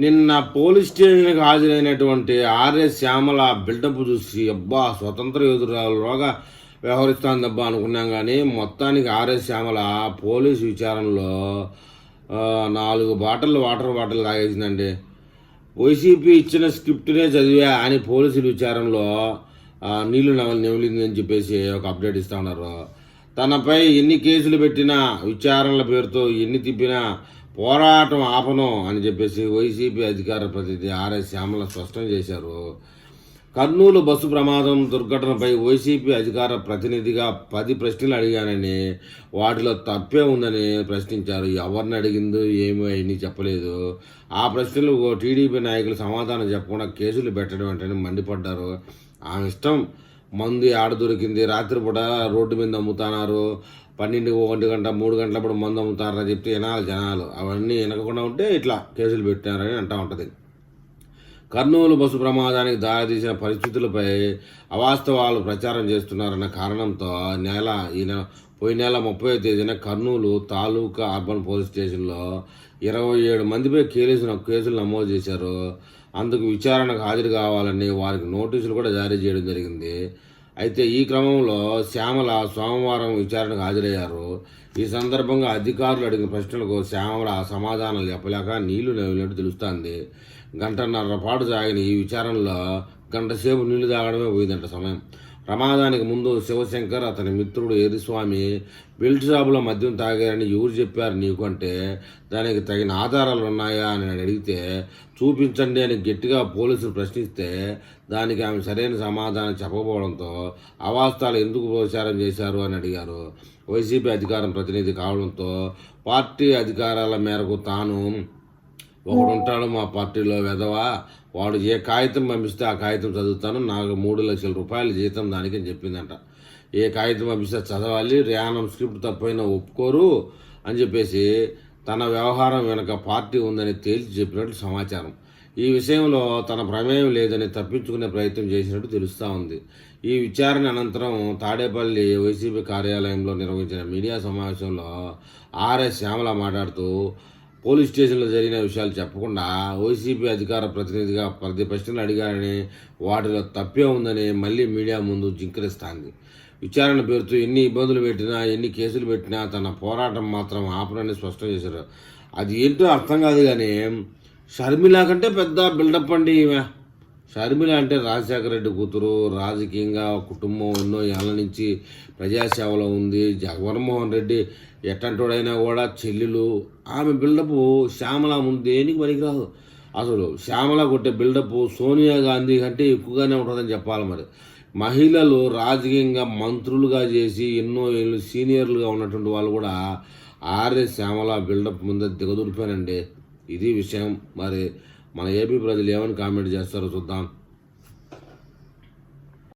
నిన్న పోలీస్ స్టేషన్కి హాజరైనటువంటి RS Shyamala buildup చూసి అబ్బా స్వతంత్ర యోధురాలుగా వ్యవహరిస్తాందబ్బా అనుకున్నాం కానీ మొత్తానికి ఆర్ఎస్ శ్యామల పోలీసు విచారణలో నాలుగు బాటిల్ వాటర్ బాటిల్ తాగేసిందండి. వైసీపీ ఇచ్చిన స్క్రిప్ట్నే చదివా అని పోలీసుల విచారణలో నీళ్ళు నవలు నెమిలిందని చెప్పేసి ఒక అప్డేట్ ఇస్తా ఉన్నారు. తనపై ఎన్ని కేసులు పెట్టినా విచారణల పేరుతో ఎన్ని తిప్పినా పోరాటం ఆపను అని చెప్పేసి వైసీపీ అధికార ప్రతినిధి ఆర్ఎస్ శ్యామల స్పష్టం చేశారు. కర్నూలు బస్సు ప్రమాదం దుర్ఘటనపై వైసీపీ అధికార ప్రతినిధిగా పది ప్రశ్నలు అడిగానని వాటిలో తప్పే ఉందని ప్రశ్నించారు. ఎవరిని అడిగిందో ఏమో అని చెప్పలేదు. ఆ ప్రశ్నలు టీడీపీ నాయకులు సమాధానం చెప్పకుండా కేసులు పెట్టడం వెంటనే మండిపడ్డారు. ఆమె ఇష్టం మందు ఆడ దొరికింది? రాత్రిపూట రోడ్డు మీద అమ్ముతున్నారు పన్నెండు ఒంటి గంట మూడు గంటలప్పుడు మందు అమ్ముతారని చెప్తే వినాలి జనాలు అవన్నీ వినకుండా ఉంటే ఇట్లా కేసులు పెట్టారని అంటూ ఉంటుంది. కర్నూలు బస్సు ప్రమాదానికి దారితీసిన పరిస్థితులపై అవాస్తవాలు ప్రచారం చేస్తున్నారన్న కారణంతో నెల ఈ నెల పోయిన నెల ముప్పై తేదీన కర్నూలు తాలూకా అర్బన్ పోలీస్ స్టేషన్లో ఇరవై ఏడు మందిపై కేసులు కేసులు నమోదు చేశారు. అందుకు విచారణకు హాజరు కావాలని వారికి నోటీసులు కూడా జారీ చేయడం జరిగింది. అయితే ఈ క్రమంలో శ్యామల సోమవారం విచారణకు హాజరయ్యారు. ఈ సందర్భంగా అధికారులు అడిగిన ప్రశ్నలకు శ్యామల సమాధానాలు చెప్పలేక నీళ్ళు నవ్వినట్టు తెలుస్తోంది. గంటన్నర పాటు సాగిన ఈ విచారణలో గంట సేపు నీళ్ళు తాగడమే పోయిందంట సమయం. ప్రమాదానికి ముందు శివశంకర్ అతని మిత్రుడు ఎరిస్వామి బెల్ట్ షాపులో మద్యం తాగారని ఎవరు చెప్పారు నీకు అంటే? దానికి తగిన ఆధారాలు ఉన్నాయా అని నేను అడిగితే చూపించండి అని గట్టిగా పోలీసులు ప్రశ్నిస్తే దానికి ఆమె సరైన సమాధానం చెప్పకపోవడంతో అవాస్తాలు ఎందుకు ప్రచారం చేశారు అని అడిగారు. వైసీపీ అధికారం ప్రతినిధి కావడంతో పార్టీ అధికారాల మేరకు తాను ఒకడు ఉంటాడు మా పార్టీలో వెధవా వాడు ఏ కాగితం పంపిస్తే ఆ కాగితం చదువుతాను నాకు మూడు లక్షల రూపాయలు జీతం దానికి అని చెప్పిందంట. ఏ కాగితం పంపిస్తే చదవాలి ర్యానం స్క్రిప్ట్ తప్పైనా ఒప్పుకోరు అని చెప్పేసి తన వ్యవహారం వెనక పార్టీ ఉందని తేల్చి చెప్పినట్లు సమాచారం. ఈ విషయంలో తన ప్రమేయం లేదని తప్పించుకునే ప్రయత్నం చేసినట్టు తెలుస్తూ ఉంది. ఈ విచారణ అనంతరం తాడేపల్లి వైసీపీ కార్యాలయంలో నిర్వహించిన మీడియా సమావేశంలో ఆర్ఎస్ శ్యామల మాట్లాడుతూ పోలీస్ స్టేషన్లో జరిగిన విషయాలు చెప్పకుండా వైసీపీ అధికార ప్రతినిధిగా ప్రతి ప్రశ్నలు అడిగారని వాటిలో తప్పే ఉందని మళ్ళీ మీడియా ముందు జింకరిస్తాంది. విచారణ పేరుతో ఎన్ని ఇబ్బందులు పెట్టినా ఎన్ని కేసులు పెట్టినా తన పోరాటం మాత్రం ఆపనని స్పష్టం చేశారు. అది ఏంటో అర్థం కాదు కానీ షర్మిలా కంటే పెద్ద బిల్డప్ అండి ఈమె. షర్మిల అంటే రాజశేఖర రెడ్డి కూతురు. రాజకీయంగా కుటుంబం ఎన్నో ఏళ్ళ నుంచి ప్రజాసేవలో ఉంది. జగన్మోహన్ రెడ్డి ఎట్టంటోడైనా కూడా చెల్లెలు. ఆమె బిల్డప్ శ్యామల ముందు దేనికి పనికిరాదు. అసలు శ్యామల కొట్టే బిల్డప్ సోనియా గాంధీ కంటే ఎక్కువగానే ఉంటుందని చెప్పాలి మరి. మహిళలు రాజకీయంగా మంత్రులుగా చేసి ఎన్నో ఏళ్ళు సీనియర్లుగా ఉన్నటువంటి వాళ్ళు కూడా ఆర్ఎస్ శ్యామల బిల్డప్ ముందే దిగదుడిపోయానండి ఇది విషయం మరి మన ఏపీ ప్రజలు ఏమని కామెంట్ చేస్తారో చూద్దాం.